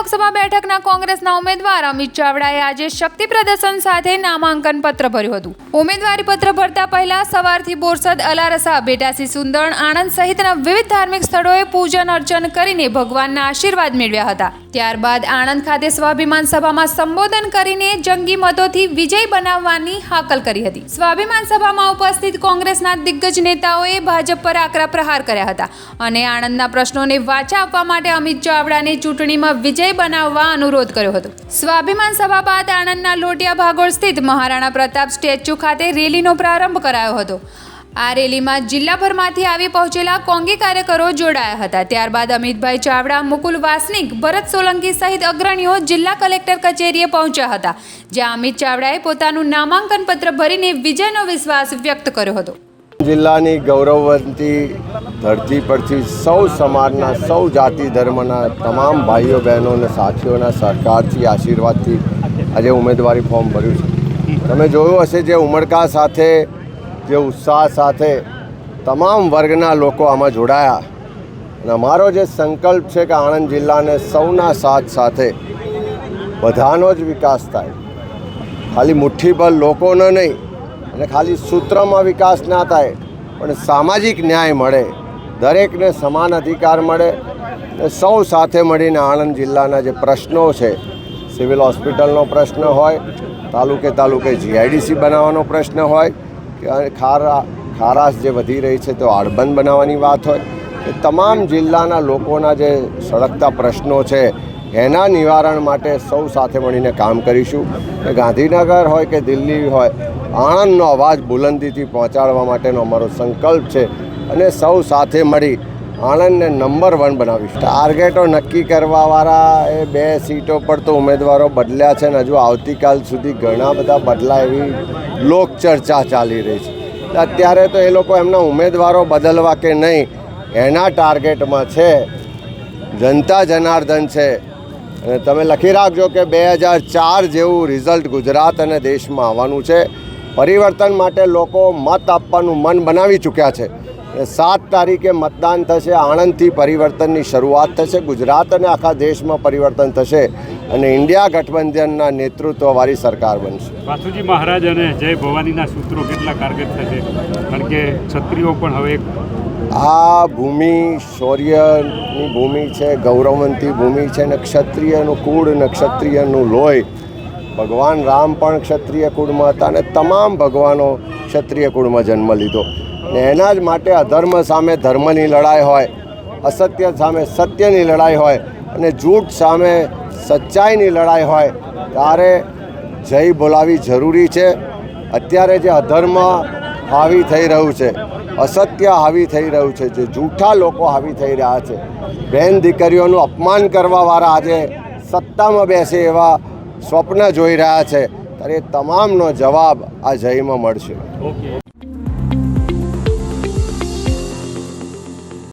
લોકસભા બેઠકના કોંગ્રેસના ઉમેદવાર અમિત ચાવડાએ આજે શક્તિ પ્રદર્શન સાથે નામાંકન પત્ર ભર્યું હતું. ઉમેદવારી પત્ર ભરતા પહેલા સવારથી બોરસદ, અલારસા, બેટાસી સુંદણ આણંદ સહિતના વિવિધ ધાર્મિક સ્થળોએ પૂજન અર્ચન કરીને ભગવાનના આશીર્વાદ મેળવ્યા હતા. ત્યારબાદ આણંદ ખાતે સ્વાભિમાન સભામાં સંબોધન કરીને જંગી મતોથી વિજય બનાવવાની હાકલ કરી હતી. સ્વાભિમાન સભામાં ઉપસ્થિત કોંગ્રેસના દિગ્ગજ નેતાઓએ ભાજપ પર આકરા પ્રહાર કર્યા હતા અને આણંદના પ્રશ્નોને વાચા આપવા માટે અમિત ચાવડાને ચૂંટણીમાં વિજય બનાવવા અનુરોધ કર્યો હતો. સ્વાભિમાન સભા બાદ આણંદના લોટિયા ભાગોળ સ્થિત મહારાણા પ્રતાપ સ્ટેચ્યુ ખાતે રેલીનો પ્રારંભ કરાયો હતો. આ રેલીમાં જિલ્લાભરમાંથી આવી પહોંચેલા કોંગી કાર્યકરો જોડાયા હતા. ત્યારબાદ અમિતભાઈ ચાવડા, મુકુલ વાસનિક, ભરત સોલંકી સહિત અગ્રણીઓ જિલ્લા કલેક્ટર કચેરીએ પહોંચ્યા હતા, જ્યાં અમિત ચાવડાએ પોતાનું નામાંકન પત્ર ભરીને વિજયનો વિશ્વાસ વ્યક્ત કર્યો હતો. જિલ્લાની ગૌરવવંતી ધરતી પરથી સૌ સમાજના, સૌ જાતિ ધર્મના તમામ ભાઈઓ, બહેનો અને સાથીઓના સહકારથી આશીર્વાદથી આજે ઉમેદવારી ફોર્મ ભર્યું છે. તમે જોયું હશે જે ઉમળકા સાથે, જે ઉત્સાહ સાથે તમામ વર્ગના લોકો આમાં જોડાયા. અને અમારો જે સંકલ્પ છે કે આણંદ જિલ્લાને સૌના સાથ સાથે બધાનો જ વિકાસ થાય. ખાલી મુઠ્ઠીભર લોકોનો નહીં અને ખાલી સૂત્રમાં વિકાસ ના થાય, પણ સામાજિક ન્યાય મળે, દરેકને સમાન અધિકાર મળે સૌ સાથે મળીને આણંદ જિલ્લાના જે પ્રશ્નો છે, સિવિલ હોસ્પિટલનો પ્રશ્ન હોય, તાલુકે તાલુકે જીઆઈડીસી બનાવવાનો પ્રશ્ન હોય, કે ખારા, ખારાશ જે વધી રહી છે તો આડબંધ બનાવવાની વાત હોય, એ તમામ જિલ્લાના લોકોના જે સળગતા પ્રશ્નો છે, એના નિવારણ માટે સૌ સાથે મળીને કામ કરીશું. ગાંધીનગર હોય કે દિલ્હી હોય આણંદનો અવાજ બુલંદીથી પહોંચાડવા માટેનો અમારો સંકલ્પ છે અને સૌ સાથે મળી આણંદને નંબર વન બનાવીશું. ટાર્ગેટો નક્કી કરવાવાળા એ બે સીટો પર તો ઉમેદવારો બદલ્યા છે ને હજુ આવતીકાલ સુધી ઘણા બધા બદલા એવી લોકચર્ચા ચાલી રહી છે. અત્યારે તો એ લોકો એમના ઉમેદવારો બદલવા કે નહીં, એના ટાર્ગેટમાં છે. જનતા જનાર્દન છે. અને તમે લખી રાખજો કે બે હજાર ચાર જેવું રિઝલ્ટ ગુજરાત અને દેશમાં આવવાનું છે. પરિવર્તન માટે લોકો મત આપવાનું મન બનાવી ચૂક્યા છે. સાત તારીખે મતદાન થશે આણંદથી પરિવર્તનની શરૂઆત થશે ગુજરાત અને આખા દેશમાં પરિવર્તન થશે અને ઇન્ડિયા ગઠબંધનના નેતૃત્વવાળી સરકાર બનશે. વાસુજી મહારાજ અને જય ભવાનીના સૂત્રો કેટલા કારગર થશે? કારણ કે ક્ષત્રિયો પણ હવે આ ભૂમિ શૌર્યની ભૂમિ છે ગૌરવવંતી ભૂમિ છે અને ક્ષત્રિયનું કુળ અને ક્ષત્રિયનું લોહી ભગવાન રામ પણ ક્ષત્રિય કુળમાં હતા અને તમામ ભગવાનો ક્ષત્રિય કુળમાં જન્મ લીધો. ને એના જ માટે અધર્મ સામે ધર્મની લડાઈ હોય, અસત્ય સામે સત્યની લડાઈ હોય અને જૂઠ સામે સચ્ચાઈની લડાઈ હોય, ત્યારે જય બોલાવી જરૂરી છે. અત્યારે જે અધર્મ હાવી થઈ રહ્યું છે, અસત્ય હાવી થઈ રહ્યું છે, જે જૂઠા લોકો હાવી થઈ રહ્યા છે બહેન દીકરીઓનું અપમાન કરવાવાળા આજે સત્તામાં બેસે એવા સ્વપ્ન જોઈ રહ્યા છે. ત્યારે તમામનો જવાબ આ જયમાં મળશે. ઓકે